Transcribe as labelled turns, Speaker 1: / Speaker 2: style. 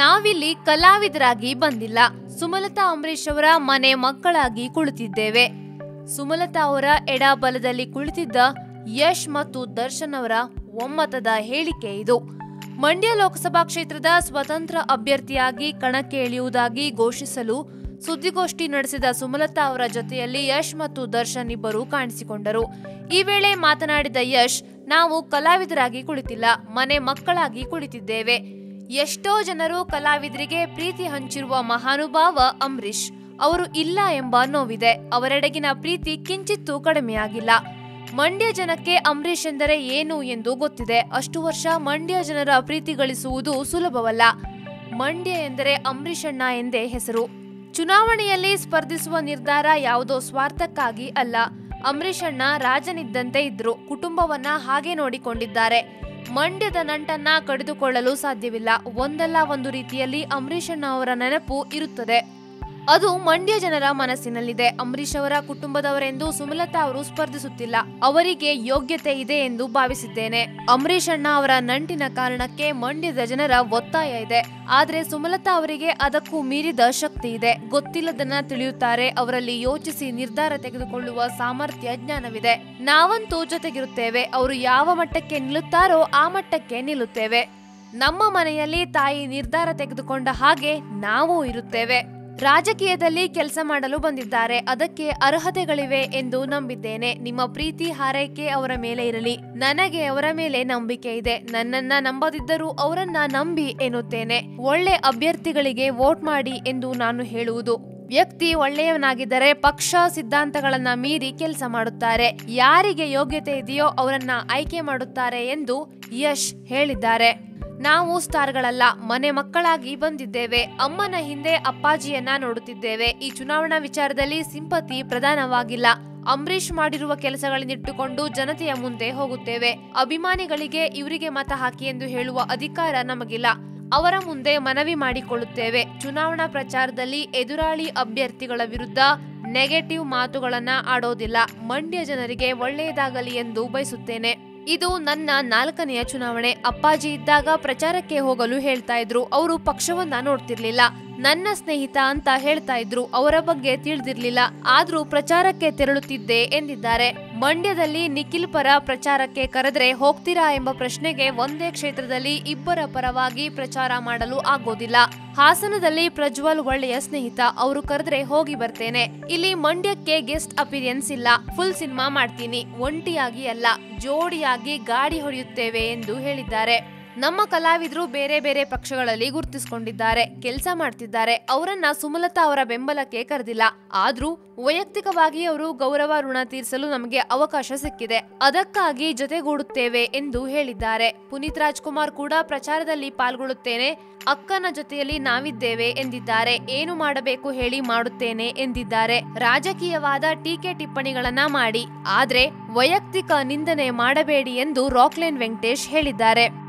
Speaker 1: ನಾವಿಲ್ಲಿ ಕಲಾವಿದರಾಗಿ ಬಂದಿಲ್ಲ. ಸುಮಲತಾ ಅಂಬರೀಶ್ ಅವರ ಮನೆ ಮಕ್ಕಳಾಗಿ ಕುಳಿತಿದ್ದೇವೆ. ಸುಮಲತಾ ಅವರ ಎಡ ಬಲದಲ್ಲಿ ಕುಳಿತಿದ್ದ ಯಶ್ ಮತ್ತು ದರ್ಶನ್ ಅವರ ಒಮ್ಮತದ ಹೇಳಿಕೆ ಇದು. ಮಂಡ್ಯ ಲೋಕಸಭಾ ಕ್ಷೇತ್ರದ ಸ್ವತಂತ್ರ ಅಭ್ಯರ್ಥಿಯಾಗಿ ಕಣಕ್ಕೆ ಇಳಿಯುವುದಾಗಿ ಘೋಷಿಸಲು ಸುದ್ದಿಗೋಷ್ಠಿ ನಡೆಸಿದ ಸುಮಲತಾ ಅವರ ಜೊತೆಯಲ್ಲಿ ಯಶ್ ಮತ್ತು ದರ್ಶನ್ ಇಬ್ಬರು ಕಾಣಿಸಿಕೊಂಡರು. ಈ ವೇಳೆ ಮಾತನಾಡಿದ ಯಶ್, ನಾವು ಕಲಾವಿದರಾಗಿ ಕುಳಿತಿಲ್ಲ, ಮನೆ ಮಕ್ಕಳಾಗಿ ಕುಳಿತಿದ್ದೇವೆ. ಎಷ್ಟೋ ಜನರು ಕಲಾವಿದರಿಗೆ ಪ್ರೀತಿ ಹಂಚಿರುವ ಮಹಾನುಭಾವ ಅಂಬರೀಷ್. ಅವರು ಇಲ್ಲ ಎಂಬ ನೋವಿದೆ. ಅವರೆಡೆಗಿನ ಪ್ರೀತಿ ಕಿಂಚಿತ್ತೂ ಕಡಿಮೆಯಾಗಿಲ್ಲ. ಮಂಡ್ಯ ಜನಕ್ಕೆ ಅಂಬರೀಷ್ ಎಂದರೆ ಏನು ಎಂದು ಗೊತ್ತಿದೆ. ಅಷ್ಟು ವರ್ಷ ಮಂಡ್ಯ ಜನರ ಪ್ರೀತಿ ಗಳಿಸುವುದು ಸುಲಭವಲ್ಲ. ಮಂಡ್ಯ ಎಂದರೆ ಅಂಬರೀಷ್ ಅಣ್ಣ ಎಂದೇ ಹೆಸರು. ಚುನಾವಣೆಯಲ್ಲಿ ಸ್ಪರ್ಧಿಸುವ ನಿರ್ಧಾರ ಯಾವುದೋ ಸ್ವಾರ್ಥಕ್ಕಾಗಿ ಅಲ್ಲ. ಅಂಬರೀಷ್ ಅಣ್ಣ ರಾಜನಿದ್ದಂತೆ ಇದ್ರು. ಕುಟುಂಬವನ್ನ ಹಾಗೆ ನೋಡಿಕೊಂಡಿದ್ದಾರೆ. ಮಂಡ್ಯದ ನಂಟನ್ನ ಕಡಿದುಕೊಳ್ಳಲು ಸಾಧ್ಯವಿಲ್ಲ. ಒಂದಲ್ಲ ಒಂದು ರೀತಿಯಲ್ಲಿ ಅಂಬರೀಷಣ್ಣ ಅವರ ನೆನಪು ಇರುತ್ತದೆ. ಅದು ಮಂಡ್ಯ ಜನರ ಮನಸ್ಸಿನಲ್ಲಿದೆ. ಅಂಬರೀಶ್ ಅವರ ಕುಟುಂಬದವರೆಂದು ಸುಮಲತಾ ಅವರು ಸ್ಪರ್ಧಿಸುತ್ತಿಲ್ಲ. ಅವರಿಗೆ ಯೋಗ್ಯತೆ ಇದೆ ಎಂದು ಭಾವಿಸಿದ್ದೇನೆ. ಅಂಬರೀಷ್ ಅಣ್ಣ ಅವರ ನಂಟಿನ ಕಾರಣಕ್ಕೆ ಮಂಡ್ಯದ ಜನರ ಒತ್ತಾಯ ಇದೆ. ಆದರೆ ಸುಮಲತಾ ಅವರಿಗೆ ಅದಕ್ಕೂ ಮೀರಿದ ಶಕ್ತಿ ಇದೆ. ಗೊತ್ತಿಲ್ಲದನ್ನ ತಿಳಿಯುತ್ತಾರೆ. ಅವರಲ್ಲಿ ಯೋಚಿಸಿ ನಿರ್ಧಾರ ತೆಗೆದುಕೊಳ್ಳುವ ಸಾಮರ್ಥ್ಯ, ಜ್ಞಾನವಿದೆ. ನಾವಂತೂ ಜೊತೆಗಿರುತ್ತೇವೆ. ಅವರು ಯಾವ ಮಟ್ಟಕ್ಕೆ ನಿಲ್ಲುತ್ತಾರೋ ಆ ಮಟ್ಟಕ್ಕೆ ನಿಲ್ಲುತ್ತೇವೆ. ನಮ್ಮ ಮನೆಯಲ್ಲಿ ತಾಯಿ ನಿರ್ಧಾರ ತೆಗೆದುಕೊಂಡ ಹಾಗೆ ನಾವು ಇರುತ್ತೇವೆ. ರಾಜಕೀಯದಲ್ಲಿ ಕೆಲಸ ಮಾಡಲು ಬಂದಿದ್ದಾರೆ. ಅದಕ್ಕೆ ಅರ್ಹತೆಗಳಿವೆ ಎಂದು ನಂಬಿದ್ದೇನೆ. ನಿಮ್ಮ ಪ್ರೀತಿ ಹಾರೈಕೆ ಅವರ ಮೇಲೆ ಇರಲಿ. ನನಗೆ ಅವರ ಮೇಲೆ ನಂಬಿಕೆ ಇದೆ. ನನ್ನನ್ನ ನಂಬದಿದ್ದರೂ ಅವರನ್ನ ನಂಬಿ ಎನ್ನುತ್ತೇನೆ. ಒಳ್ಳೆ ಅಭ್ಯರ್ಥಿಗಳಿಗೆ ವೋಟ್ ಮಾಡಿ ಎಂದು ನಾನು ಹೇಳುವುದು. ವ್ಯಕ್ತಿ ಒಳ್ಳೆಯವನಾಗಿದ್ದರೆ ಪಕ್ಷ ಸಿದ್ಧಾಂತಗಳನ್ನ ಮೀರಿ ಕೆಲಸ ಮಾಡುತ್ತಾರೆ. ಯಾರಿಗೆ ಯೋಗ್ಯತೆ ಇದೆಯೋ ಅವರನ್ನ ಆಯ್ಕೆ ಮಾಡುತ್ತಾರೆ ಎಂದು ಯಶ್ ಹೇಳಿದ್ದಾರೆ. ನಾವು ಸ್ಟಾರ್ಗಳಲ್ಲ, ಮನೆ ಮಕ್ಕಳಾಗಿ ಬಂದಿದ್ದೇವೆ. ಅಮ್ಮನ ಹಿಂದೆ ಅಪ್ಪಾಜಿಯನ್ನ ನೋಡುತ್ತಿದ್ದೇವೆ. ಈ ಚುನಾವಣಾ ವಿಚಾರದಲ್ಲಿ ಸಿಂಪತಿ ಪ್ರಧಾನವಾಗಿಲ್ಲ. ಅಂಬರೀಷ್ ಮಾಡಿರುವ ಕೆಲಸಗಳನ್ನಿಟ್ಟುಕೊಂಡು ಜನತೆಯ ಮುಂದೆ ಹೋಗುತ್ತೇವೆ. ಅಭಿಮಾನಿಗಳಿಗೆ ಇವರಿಗೆ ಮತ ಹಾಕಿ ಎಂದು ಹೇಳುವ ಅಧಿಕಾರ ನಮಗಿಲ್ಲ. ಅವರ ಮುಂದೆ ಮನವಿ ಮಾಡಿಕೊಳ್ಳುತ್ತೇವೆ. ಚುನಾವಣಾ ಪ್ರಚಾರದಲ್ಲಿ ಎದುರಾಳಿ ಅಭ್ಯರ್ಥಿಗಳ ವಿರುದ್ಧ ನೆಗೆಟಿವ್ ಮಾತುಗಳನ್ನ ಆಡೋದಿಲ್ಲ. ಮಂಡ್ಯ ಜನರಿಗೆ ಒಳ್ಳೆಯದಾಗಲಿ ಎಂದು ಬಯಸುತ್ತೇನೆ. ಇದು ನನ್ನ ನಾಲ್ಕನೆಯ ಚುನಾವಣೆ. ಅಪ್ಪಾಜಿ ಇದ್ದಾಗ ಪ್ರಚಾರಕ್ಕೆ ಹೋಗಲು ಹೇಳ್ತಾ ಇದ್ರು. ಅವರು ಪಕ್ಷವನ್ನ ನೋಡ್ತಿರ್ಲಿಲ್ಲ. ನನ್ನ ಸ್ನೇಹಿತ ಅಂತ ಹೇಳ್ತಾ ಇದ್ರು, ಅವರ ಬಗ್ಗೆ ತಿಳಿದಿರ್ಲಿಲ್ಲ. ಆದ್ರೂ ಪ್ರಚಾರಕ್ಕೆ ತೆರಳುತ್ತಿದ್ದೆ ಎಂದಿದ್ದಾರೆ. ಮಂಡ್ಯದಲ್ಲಿ ನಿಖಿಲ್ ಪರ ಪ್ರಚಾರಕ್ಕೆ ಕರೆದ್ರೆ ಹೋಗ್ತೀರಾ ಎಂಬ ಪ್ರಶ್ನೆಗೆ ಒಂದೇ ಕ್ಷೇತ್ರದಲ್ಲಿ ಇಬ್ಬರ ಪರವಾಗಿ ಪ್ರಚಾರ ಮಾಡಲು ಆಗೋದಿಲ್ಲ. ಹಾಸನದಲ್ಲಿ ಪ್ರಜ್ವಲ್ ಒಳ್ಳೆಯ ಸ್ನೇಹಿತ, ಅವರು ಕರೆದ್ರೆ ಹೋಗಿ ಬರ್ತೇನೆ. ಇಲ್ಲಿ ಮಂಡ್ಯಕ್ಕೆ ಗೆಸ್ಟ್ ಅಪಿರಿಯನ್ಸ್ ಇಲ್ಲ. ಫುಲ್ ಸಿನಿಮಾ ಮಾಡ್ತೀನಿ. ಒಂಟಿಯಾಗಿ ಅಲ್ಲ, ಜೋಡಿಯಾಗಿ ಗಾಡಿ ಹೊಡೆಯುತ್ತೇವೆ ಎಂದು ಹೇಳಿದ್ದಾರೆ. ನಮ್ಮ ಕಲಾವಿದರು ಬೇರೆ ಬೇರೆ ಪಕ್ಷಗಳಲ್ಲಿ ಗುರುತಿಸಿಕೊಂಡಿದ್ದಾರೆ, ಕೆಲಸ ಮಾಡ್ತಿದ್ದಾರೆ. ಅವರನ್ನ ಸುಮಲತಾ ಅವರ ಬೆಂಬಲಕ್ಕೆ ಕರೆದಿಲ್ಲ. ಆದ್ರೂ ವೈಯಕ್ತಿಕವಾಗಿ ಅವರು ಗೌರವ ಋಣ ತೀರಿಸಲು ನಮಗೆ ಅವಕಾಶ ಸಿಕ್ಕಿದೆ. ಅದಕ್ಕಾಗಿ ಜೊತೆಗೂಡುತ್ತೇವೆ ಎಂದು ಹೇಳಿದ್ದಾರೆ. ಪುನೀತ್ ರಾಜ್ಕುಮಾರ್ ಕೂಡ ಪ್ರಚಾರದಲ್ಲಿ ಪಾಲ್ಗೊಳ್ಳುತ್ತೇನೆ. ಅಕ್ಕನ ಜೊತೆಯಲ್ಲಿ ನಾವಿದ್ದೇವೆ ಎಂದಿದ್ದಾರೆ. ಏನು ಮಾಡಬೇಕು ಹೇಳಿ ಮಾಡುತ್ತೇನೆ ಎಂದಿದ್ದಾರೆ. ರಾಜಕೀಯವಾದ ಟೀಕೆ ಟಿಪ್ಪಣಿಗಳನ್ನ ಮಾಡಿ. ಆದ್ರೆ ವೈಯಕ್ತಿಕ ನಿಂದನೆ ಮಾಡಬೇಡಿ ಎಂದು ರಾಕ್ಲೈನ್ ವೆಂಕಟೇಶ್ ಹೇಳಿದ್ದಾರೆ.